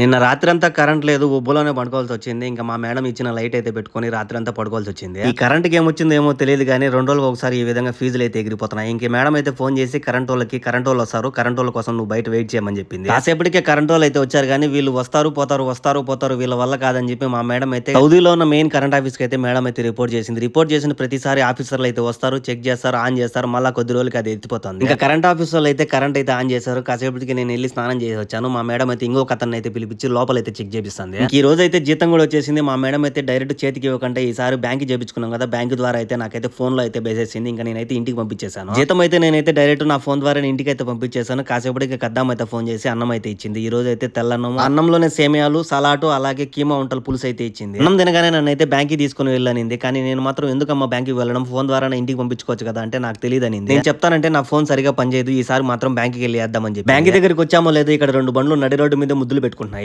నిన్న రాత్రి అంతా కరెంట్ లేదు ఉబ్బులోనే పడుకోవాల్సి వచ్చింది. ఇంకా మా మేడం ఇచ్చిన లైట్ అయితే పెట్టుకొని రాత్రి అంతా పడుకోవాల్సి వచ్చింది. ఈ కరెంట్ ఏమొచ్చిందో ఏమో తెలియదు కానీ రెండు రోజులకు ఒకసారి ఈ విధంగా ఫీజులు అయితే ఎగిరిపోతున్నాయి. ఇంక మేడం అయితే ఫోన్ చేసి కరెంట్ వాళ్ళకి కరెంట్ వాళ్ళు వస్తారు కరెంట్ వాళ్ళ కోసం నువ్వు బయట వెయిట్ చేయమని చెప్పింది. కాసేపటికే కరెంట్ వాళ్ళు అయితే వచ్చారు కానీ వీళ్ళు వస్తారు పోతారు వస్తారు పోతారు వీళ్ళ వల్ల కాదని చెప్పి మా మేడం అయితే సౌదీలో ఉన్న మెయిన్ కరెంట్ ఆఫీస్కి అయితే మేడం అయితే రిపోర్ట్ చేసింది. రిపోర్ట్ చేసిన ప్రతిసారి ఆఫీసర్లు అయితే వస్తారు చెక్ చేస్తారు ఆన్ చేస్తారు. మళ్ళీ కొద్ది రోజులకి అది ఎత్తిపోతుంది. ఇంకా కరెంట్ ఆఫీస్ వాళ్ళు అయితే కరెంట్ అయితే ఆన్ చేశారు. కాసేపటికి నేను వెళ్ళి స్నానం చేసి వచ్చాను. మా మేడం అయితే ఇంకో కథనైతే పిలిపి పిలిపించి లోపల అయితే చెక్ చేపిస్తుంది. ఈ రోజు అయితే జీతం కూడా వచ్చేసింది. మా మేడం అయితే డైరెక్ట్ చేతికి ఇవ్వకంటే ఈసారి బ్యాంక్ చేపించుకున్నాం కదా. బ్యాంక్ ద్వారా అయితే నాకైతే ఫోన్లో అయితే బేసేసింది ఇంకా నేనైతే ఇంటికి పంపించేశాను. జీతం అయితే నేనైతే డైరెక్ట్ నా ఫోన్ ద్వారా ఇంటికి అయితే పంపించేశాను. కాసేపటికి కద్దాం అయితే ఫోన్ చేసి అన్నం అయితే ఇచ్చింది. ఈ రోజు అయితే తెల్లన్నం అన్నంలోనే సేమియాలు సలాటు అలాగే కీమా వంటలు పులుసు అయితే ఇచ్చింది. అన్నం తినగానే నన్ను అయితే బ్యాంక్ తీసుకుని వెళ్ళనింది. కానీ నేను మాత్రం ఎందుకమ్మా బ్యాంక్కి వెళ్ళడం? ఫోన్ ద్వారా ఇంటికి పంపించుకోవచ్చు కదా అంటే నాకు తెలియదు అనింది నేను చెప్తానంటే నా ఫోన్ సరిగా పనిచేయదు. ఈసారి మాత్రం బ్యాంక్కి వెళ్ళి వేద్దామని చెప్పి. బ్యాంక్ దగ్గరికి వచ్చామో లేదో ఇక్కడ రెండు బండ్లు నడి రోడ్డు మీద ముద్దులు పెట్టుకుంటున్నాయి.